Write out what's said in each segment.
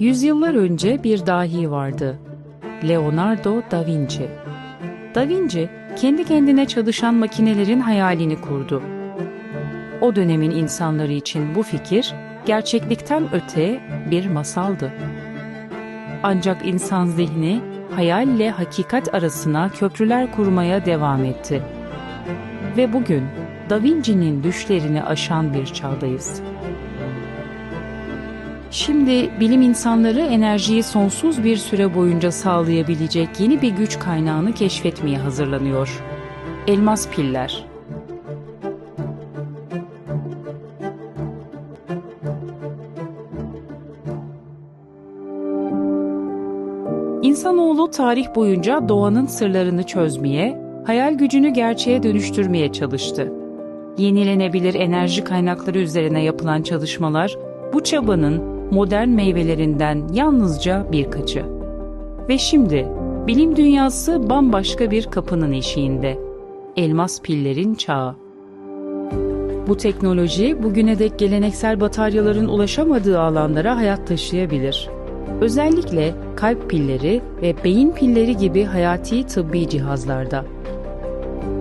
Yüzyıllar önce bir dahi vardı. Leonardo da Vinci. Da Vinci kendi kendine çalışan makinelerin hayalini kurdu. O dönemin insanları için bu fikir gerçeklikten öte bir masaldı. Ancak insan zihni hayalle hakikat arasına köprüler kurmaya devam etti. Ve bugün Da Vinci'nin düşlerini aşan bir çağdayız. Şimdi bilim insanları enerjiyi sonsuz bir süre boyunca sağlayabilecek yeni bir güç kaynağını keşfetmeye hazırlanıyor. Elmas piller. İnsanoğlu tarih boyunca doğanın sırlarını çözmeye, hayal gücünü gerçeğe dönüştürmeye çalıştı. Yenilenebilir enerji kaynakları üzerine yapılan çalışmalar bu çabanın modern meyvelerinden yalnızca birkaçı. Ve şimdi bilim dünyası bambaşka bir kapının eşiğinde. Elmas pillerin çağı. Bu teknoloji bugüne dek geleneksel bataryaların ulaşamadığı alanlara hayat taşıyabilir. Özellikle kalp pilleri ve beyin pilleri gibi hayati tıbbi cihazlarda.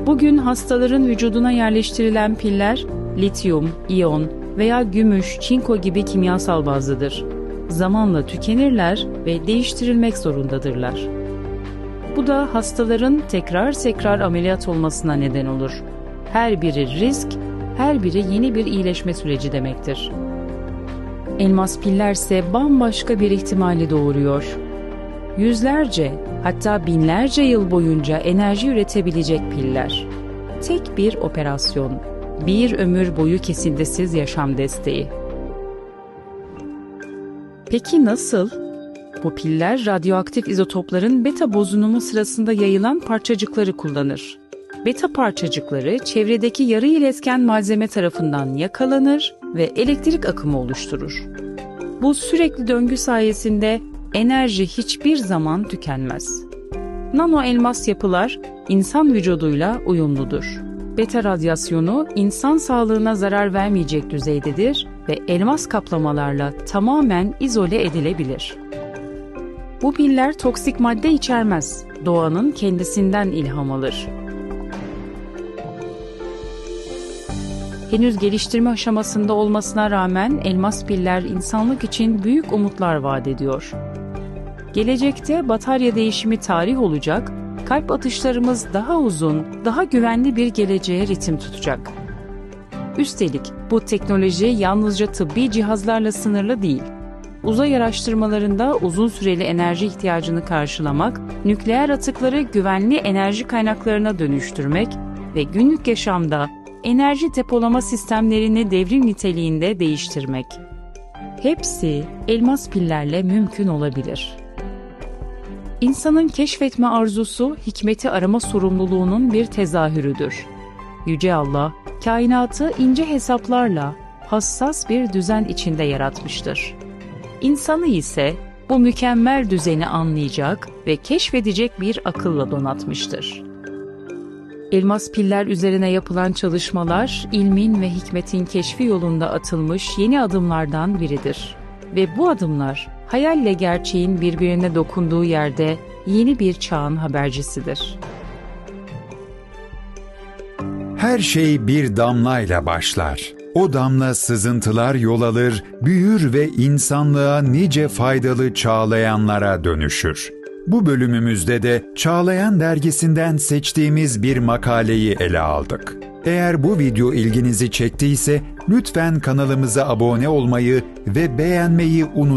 Bugün hastaların vücuduna yerleştirilen piller lityum, iyon veya gümüş, çinko gibi kimyasal bazlıdır. Zamanla tükenirler ve değiştirilmek zorundadırlar. Bu da hastaların tekrar tekrar ameliyat olmasına neden olur. Her biri risk, her biri yeni bir iyileşme süreci demektir. Elmas piller ise bambaşka bir ihtimali doğuruyor. Yüzlerce, hatta binlerce yıl boyunca enerji üretebilecek piller. Tek bir operasyon, bir ömür boyu kesintisiz yaşam desteği. Peki nasıl? Bu piller radyoaktif izotopların beta bozunumu sırasında yayılan parçacıkları kullanır. Beta parçacıkları çevredeki yarı iletken malzeme tarafından yakalanır ve elektrik akımı oluşturur. Bu sürekli döngü sayesinde enerji hiçbir zaman tükenmez. Nano elmas yapılar insan vücuduyla uyumludur. Beta radyasyonu insan sağlığına zarar vermeyecek düzeydedir ve elmas kaplamalarla tamamen izole edilebilir. Bu piller toksik madde içermez, doğanın kendisinden ilham alır. Henüz geliştirme aşamasında olmasına rağmen elmas piller insanlık için büyük umutlar vaat ediyor. Gelecekte batarya değişimi tarih olacak, kalp atışlarımız daha uzun, daha güvenli bir geleceğe ritim tutacak. Üstelik bu teknoloji yalnızca tıbbi cihazlarla sınırlı değil. Uzay araştırmalarında uzun süreli enerji ihtiyacını karşılamak, nükleer atıkları güvenli enerji kaynaklarına dönüştürmek ve günlük yaşamda enerji depolama sistemlerini devrim niteliğinde değiştirmek. Hepsi elmas pillerle mümkün olabilir. İnsanın keşfetme arzusu, hikmeti arama sorumluluğunun bir tezahürüdür. Yüce Allah, kainatı ince hesaplarla, hassas bir düzen içinde yaratmıştır. İnsanı ise bu mükemmel düzeni anlayacak ve keşfedecek bir akılla donatmıştır. Elmas piller üzerine yapılan çalışmalar, ilmin ve hikmetin keşfi yolunda atılmış yeni adımlardan biridir. Ve bu adımlar, hayalle gerçeğin birbirine dokunduğu yerde yeni bir çağın habercisidir. Her şey bir damlayla başlar. O damla sızıntılar yol alır, büyür ve insanlığa nice faydalı çağlayanlara dönüşür. Bu bölümümüzde de Çağlayan dergisinden seçtiğimiz bir makaleyi ele aldık. Eğer bu video ilginizi çektiyse lütfen kanalımıza abone olmayı ve beğenmeyi unutmayın.